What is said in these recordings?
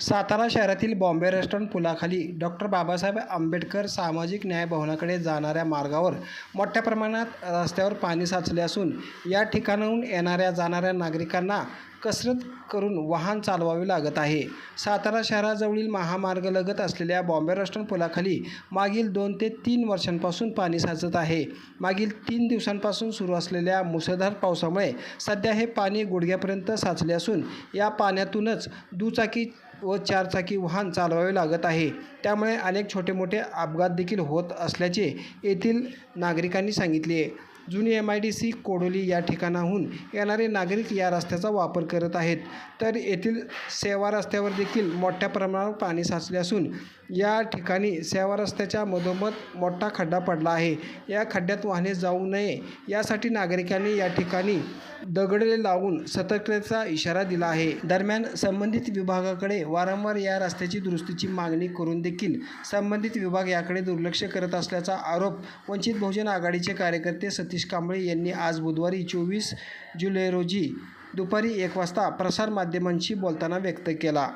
सातारा शहरातील बॉम्बे रेस्टॉरंट पुलाखाली डॉक्टर बाबासाहेब आंबेडकर सामाजिक न्याय भवनाकडे जाणाऱ्या मार्गावर मोठ्या प्रमाणात रस्त्यावर पाणी साचले असून या ठिकाणाहून येणाऱ्या जाणाऱ्या नागरिकांना कसरत करून वाहन चालवावे लागत आहे. सातारा शहराजवळील महामार्गलगत असलेल्या बॉम्बे रेस्टॉरंट पुलाखाली मागील दोन ते तीन वर्षांपासून पाणी साचत आहे. मागील तीन दिवसांपासून सुरू असलेल्या मुसळधार पावसामुळे सध्या हे पाणी गुडघ्यापर्यंत साचले असून या पाण्यातूनच दुचाकी व चारचाकी वाहन चालवावे लागत आहे. त्यामुळे अनेक छोटे मोठे अपघात देखील होत असल्याचे येथील नागरिकांनी सांगितले. आहे जुनी M I D C Kodoli या ठिकाणाहून येणारे नागरिक या रस्त्याचा वापर करत आहेत. तर येथील सेवा रस्त्यावर देखील मोठ्या प्रमाणावर पाणी साचले असून या ठिकाणी सेवा रस्त्याच्या मधोमध मोठा खड्डा पडला आहे. या खड्ड्यात वाहने जाऊ नये यासाठी नागरिकांनी या ठिकाणी दगडे लावून सतर्कतेचा इशारा दिला आहे. दरम्यान संबंधित विभागाकडे वारंवार या रस्त्याची दुरुस्तीची मागणी करून देखील संबंधित विभाग याकडे दुर्लक्ष करत असल्याचा आरोप वंचित बहुजन आघाडीचे कार्यकर्ते सतीश कांबळे यांनी आज बुधवारी चोवीस जुलै रोजी दुपारी एक वाजता प्रसारमाध्यमांशी बोलताना व्यक्त केला.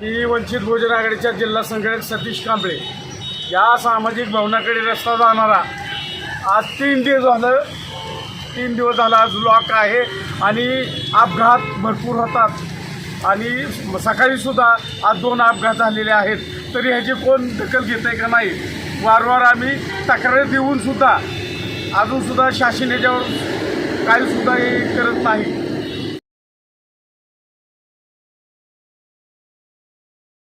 मी वंचित बहुजन आघाडीच्या जिल्हा संघटक सतीश कांबळे या सामाजिक भवनाकडे रस्ता जाणारा. आज तीन दिवस झालं तीन दिवस झाला आज लॉक आहे आणि अपघात भरपूर होतात. आणि सकाळीसुद्धा आज दोन अपघात झालेले आहेत. तरी ह्याची कोण दखल घेत आहे का नाही? वारंवार आम्ही तक्रारी देऊनसुद्धा अजूनसुद्धा शासन याच्यावर काहीसुद्धा हे करत नाही.